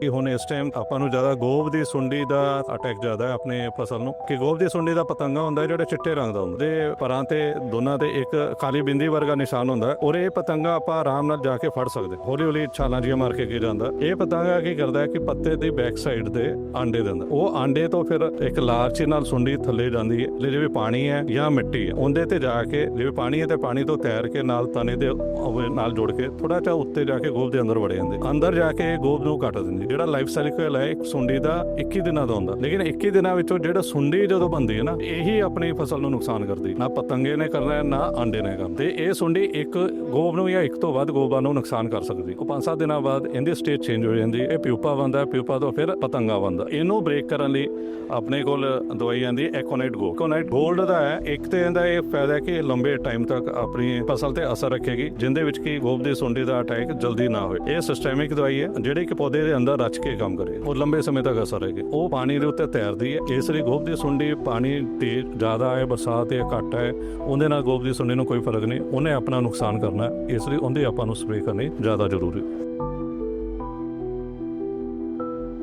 ਕਿ ਹੁਣ ਇਸ ਟਾਈਮ ਆਪਾਂ ਨੂੰ ਜ਼ਿਆਦਾ ਗੋਬ ਦੀ ਸੁੰਡੀ ਦਾ ਅਟੈਕ ਜ਼ਿਆਦਾ ਹੈ ਆਪਣੇ ਫਸਲ ਨੂੰ। ਕਿ ਗੋਬ ਦੀ ਸੁੰਡੀ ਦਾ ਪਤੰਗਾ ਹੁੰਦਾ ਹੈ ਜਿਹੜਾ ਚਿੱਟੇ ਰੰਗ ਦਾ ਹੁੰਦਾ ਤੇ ਪਰਾਂ ਤੇ ਦੋਨਾਂ ਤੇ ਇੱਕ ਕਾਲੀ ਬਿੰਦੀ ਵਰਗਾ ਨਿਸ਼ਾਨ ਹੁੰਦਾ ਔਰ ਇਹ ਪਤੰਗਾ ਆਪਾਂ ਆਰਾਮ ਨਾਲ ਜਾ ਕੇ ਫੜ ਸਕਦੇ ਹੌਲੀ ਹੌਲੀ ਛਾਲਾਂ ਜਿਹੀਆਂ ਮਾਰ ਕੇ ਕੀ ਜਾਂਦਾ ਇਹ ਪਤੰਗਾ ਕੀ ਕਰਦਾ ਹੈ ਕਿ ਪੱਤੇ ਦੀ ਬੈਕ ਸਾਈਡ ਤੇ ਆਂਡੇ ਦਿੰਦਾ ਉਹ ਆਂਡੇ ਤੋਂ ਫਿਰ ਇੱਕ ਲਾਰਚੀ ਨਾਲ ਸੁੰਡੀ ਥੱਲੇ ਜਾਂਦੀ ਹੈ। ਜਿਵੇਂ ਪਾਣੀ ਹੈ ਜਾਂ ਮਿੱਟੀ ਹੈ। ਉਹਦੇ ਤੇ ਜਾ ਕੇ ਜਿਵੇਂ ਪਾਣੀ ਹੈ ਤੇ ਪਾਣੀ ਤੋਂ ਤੈਰ ਕੇ ਨਾਲ ਤਣੇ ਦੇ ਨਾਲ ਜੋੜ ਕੇ ਥੋੜਾ ਜਿਹਾ ਉੱਤੇ ਜਾ ਕੇ ਗੋਬ ਦੇ ਅੰਦਰ ਵੜ ਜਾਂਦੇ। ਅੰਦਰ ਜਾ ਕੇ ਗੋਬ ਨੂੰ ਕੱਟ ਦਿੰਦੇ ਜਿਹੜਾ ਲਾਈਫ ਸਾਈਕਲ ਹੈ ਇੱਕ ਸੁੰਡੀ ਦਾ 21 ਦਿਨਾਂ ਦਾ ਹੁੰਦਾ। ਲੇਕਿਨ 21 ਦਿਨਾਂ ਵਿੱਚੋਂ ਜਿਹੜਾ ਸੁੰਡੀ ਜਦੋਂ ਬੰਦੀ ਹੈ ਨਾ, ਇਹੀ ਆਪਣੀ ਫਸਲ ਨੂੰ ਨੁਕਸਾਨ ਕਰਦੀ। ਨਾ ਪਤੰਗੇ ਨੇ ਕਰਨਾ ਨਾ ਆਂਡੇ ਨੇ ਕਰਨਾ। ਤੇ ਇਹ ਸੁੰਡੀ ਇੱਕ ਗੋਬ ਨੂੰ ਜਾਂ ਇੱਕ ਤੋਂ ਵੱਧ ਗੋਬਾਂ ਨੂੰ ਨੁਕਸਾਨ ਕਰ ਸਕਦੀ। ਉਹ 5-7 ਦਿਨਾਂ ਬਾਅਦ ਇਹਦੀ ਸਟੇਜ ਚੇਂਜ ਹੋ ਜਾਂਦੀ ਇਹ ਪਿਊਪਾ ਬੰਦਾ ਪਿਊਪਾ ਤੋਂ ਫਿਰ ਪਤੰਗਾ ਬੰਦਾ ਇਹਨੂੰ ਬ੍ਰੇਕ ਕਰਨ ਲਈ ਆਪਣੇ ਕੋਲ ਦਵਾਈ ਆਂਦੀ ਐਕੋਨਾਈਟ ਗੋ ਐਕੋਨਾਈਟ ਗੋਲਡ ਦਾ ਹੈ, ਇੱਕ ਤੇ ਇਹਦਾ ਇਹ ਫਾਇਦਾ ਕਿ ਲੰਬੇ ਟਾਈਮ ਤੱਕ ਆਪਣੀ ਫਸਲ ਤੇ ਅਸਰ ਰੱਖੇਗੀ, ਜਿੰਦੇ ਵਿੱਚ ਕਿ ਗੋਬ ਦੀ ਸੁੰਡੀ ਦਾ ਅਟੈਕ ਜਲਦੀ ਨਾ ਹੋਵੇ ਇਹ ਸਿਸਟੈਮਿਕ ਦਵਾਈ ਹੈ, ਜਿਹੜੇ ਕਿ ਪੌਦੇ ਦੇ ਅੰਦਰ ਰਚ ਕੇ ਕੰਮ ਕਰੇ। ਉਹ ਲੰਬੇ ਸਮੇਂ ਤੱਕ ਅਸਰ ਰਹੇਗੀ ਉਹ ਪਾਣੀ ਦੇ ਉੱਤੇ ਤੈਰਦੀ ਹੈ। ਇਸ ਲਈ ਗੋਭ ਦੀ ਸੁੰਡੀ ਪਾਣੀ ਤੇ ਜ਼ਿਆਦਾ ਹੈ, ਬਰਸਾਤ ਹੈ, ਘੱਟ ਹੈ। ਉਹਦੇ ਨਾਲ ਗੋਭ ਦੀ ਸੁੰਡੀ ਨੂੰ ਕੋਈ ਫ਼ਰਕ ਨਹੀਂ। ਉਹਨੇ ਆਪਣਾ ਨੁਕਸਾਨ ਕਰਨਾ ਇਸ ਲਈ ਉਹਦੇ ਆਪਾਂ ਨੂੰ ਸਪਰੇਅ ਕਰਨੀ ਜ਼ਿਆਦਾ ਜ਼ਰੂਰੀ। ਹੈ